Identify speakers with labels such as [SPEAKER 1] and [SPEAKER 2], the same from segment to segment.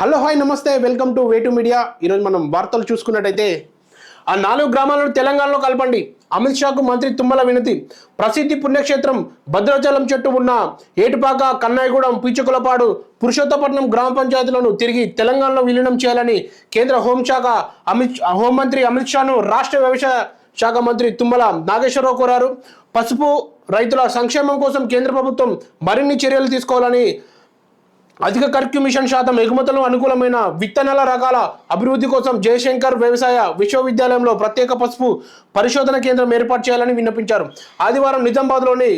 [SPEAKER 1] Hello hi నమస్తే welcome to way to media. ఈరోజు మనం వార్తలు చూసుకున్నట్టయితే ఆ నాలుగు గ్రామాలను తెలంగాణలో కలపండి. అమిత్ షాకు మంత్రి తుమ్మల వినతి. ప్రసిద్ధి పుణ్యక్షేత్రం భద్రాచలం చెట్టు ఉన్న ఏటుపాక కన్నాయగూడెం పీచుకులపాడు పురుషోత్తపట్నం గ్రామ పంచాయతీలను తిరిగి తెలంగాణలో విలీనం చేయాలని కేంద్ర హోంశాఖ అమిత్ హోంమంత్రి అమిత్ షాను రాష్ట్ర వ్యవసాయ శాఖ మంత్రి తుమ్మల నాగేశ్వరరావు కోరారు. పసుపు రైతుల సంక్షేమం కోసం కేంద్ర ప్రభుత్వం మరిన్ని చర్యలు తీసుకోవాలని అధిక ఖర్చు మిషన్ శాతం ఎగుమతులు అనుకూలమైన విత్తనాల రకాల అభివృద్ధి కోసం జయశంకర్ వ్యవసాయ విశ్వవిద్యాలయంలో ప్రత్యేక పసుపు పరిశోధన కేంద్రం ఏర్పాటు చేయాలని విన్నపించారు. ఆదివారం నిజామాబాద్లోని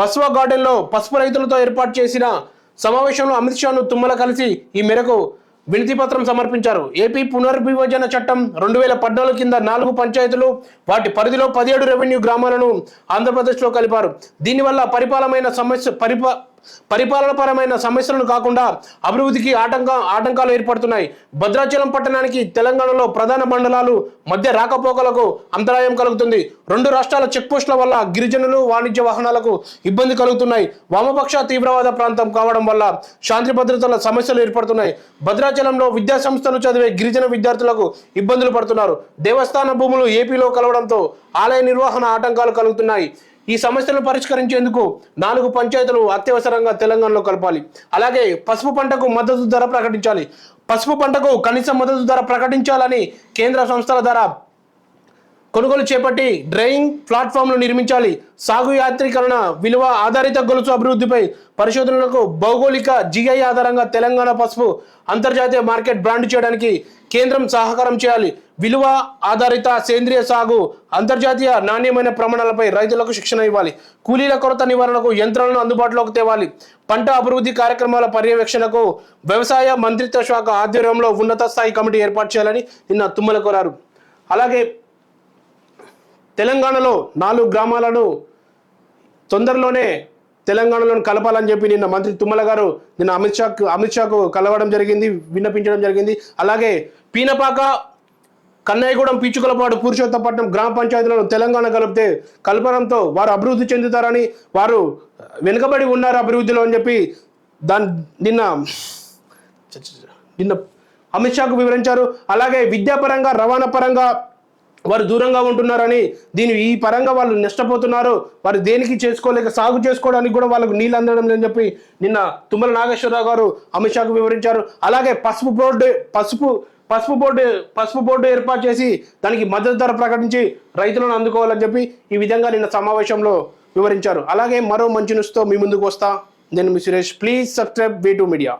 [SPEAKER 1] బస్వా గార్డెన్లో పసుపు రైతులతో ఏర్పాటు చేసిన సమావేశంలో అమిత్ షాను తుమ్మల కలిసి ఈ మేరకు వినతిపత్రం సమర్పించారు. ఏపీ పునర్విభజన చట్టం రెండు వేల పద్నాలుగు కింద నాలుగు పంచాయతీలు వాటి పరిధిలో పదిహేడు రెవెన్యూ గ్రామాలను ఆంధ్రప్రదేశ్లో కలిపారు. దీనివల్ల పరిపాలమైన సమస్య పరిపా పరిపాలనపరమైన సమస్యలను కాకుండా అభివృద్ధికి ఆటంక ఆటంకాలు ఏర్పడుతున్నాయి. భద్రాచలం పట్టణానికి తెలంగాణలో ప్రధాన మండలాలు మధ్య రాకపోకలకు అంతరాయం కలుగుతుంది. రెండు రాష్ట్రాల చెక్పోస్టుల వల్ల గిరిజనులు వాణిజ్య వాహనాలకు ఇబ్బంది కలుగుతున్నాయి. వామపక్ష తీవ్రవాద ప్రాంతం కావడం వల్ల శాంతి భద్రతల సమస్యలు ఏర్పడుతున్నాయి. భద్రాచలంలో విద్యా సంస్థలు చదివే గిరిజన విద్యార్థులకు ఇబ్బందులు పడుతున్నారు. దేవస్థాన భూములు ఏపీలో కలవడంతో ఆలయ నిర్వహణ ఆటంకాలు కలుగుతున్నాయి. ఈ సమస్యలను పరిష్కరించేందుకు నాలుగు పంచాయతీలు అత్యవసరంగా తెలంగాణలో కలపాలి. అలాగే పసుపు పంటకు మద్దతు ధర ప్రకటించాలి. పసుపు పంటకు కనీస మద్దతు ధర ప్రకటించాలని కేంద్ర సంస్థల ద్వారా కొనుగోలు చేపట్టి డ్రైయింగ్ ప్లాట్ఫామ్లు నిర్మించాలి. సాగు యాంత్రీకరణ విలువ ఆధారిత గొలుసు అభివృద్ధిపై పరిశోధనలకు భౌగోళిక జిఐ ఆధారంగా తెలంగాణ పసుపు అంతర్జాతీయ మార్కెట్ బ్రాండ్ చేయడానికి కేంద్రం సహకారం చేయాలి. విలువ ఆధారిత సేంద్రియ సాగు అంతర్జాతీయ నాణ్యమైన ప్రమాణాలపై రైతులకు శిక్షణ ఇవ్వాలి. కూలీల కొరత నివారణకు యంత్రాలను అందుబాటులోకి తేవాలి. పంట అభివృద్ధి కార్యక్రమాల పర్యవేక్షణకు వ్యవసాయ మంత్రిత్వ శాఖ ఆధ్వర్యంలో ఉన్నత స్థాయి కమిటీ ఏర్పాటు చేయాలని నిన్న తుమ్మల కోరారు. అలాగే తెలంగాణలో నాలుగు గ్రామాలను తొందరలోనే తెలంగాణలో కలపాలని చెప్పి నిన్న మంత్రి తుమ్మల గారు నిన్న అమిత్ షాకు అమిత్ షాకు కలవడం జరిగింది విన్నపించడం జరిగింది. అలాగే పీనపాక కన్నయ్యగూడెం పీచుకలపాడు పురుషోత్తపట్నం గ్రామ పంచాయతీలను తెలంగాణ కలిపితే కలపడంతో వారు అభివృద్ధి చెందుతారని వారు వెనుకబడి ఉన్నారు అభివృద్ధిలో అని చెప్పి దాని నిన్న నిన్న అమిత్ షాకు వివరించారు. అలాగే విద్యాపరంగా రవాణా పరంగా వారు దూరంగా ఉంటున్నారని దీని ఈ పరంగా వాళ్ళు నష్టపోతున్నారు. వారు దేనికి చేసుకోలేక సాగు చేసుకోవడానికి కూడా వాళ్ళకు నీళ్ళు అందడం లేదని చెప్పి నిన్న తుమ్మల నాగేశ్వరరావు గారు అమిత్ షాకు వివరించారు. అలాగే పసుపు బోర్డు పసుపు పసుపు బోర్డు పసుపు బోర్డు ఏర్పాటు చేసి దానికి మద్దతు ధర ప్రకటించి రైతులను అందుకోవాలని చెప్పి ఈ విధంగా నిన్న సమావేశంలో వివరించారు. అలాగే మరో మంచి న్యూస్తో మీ ముందుకు వస్తా. నేను మీ Suresh. Please subscribe way to media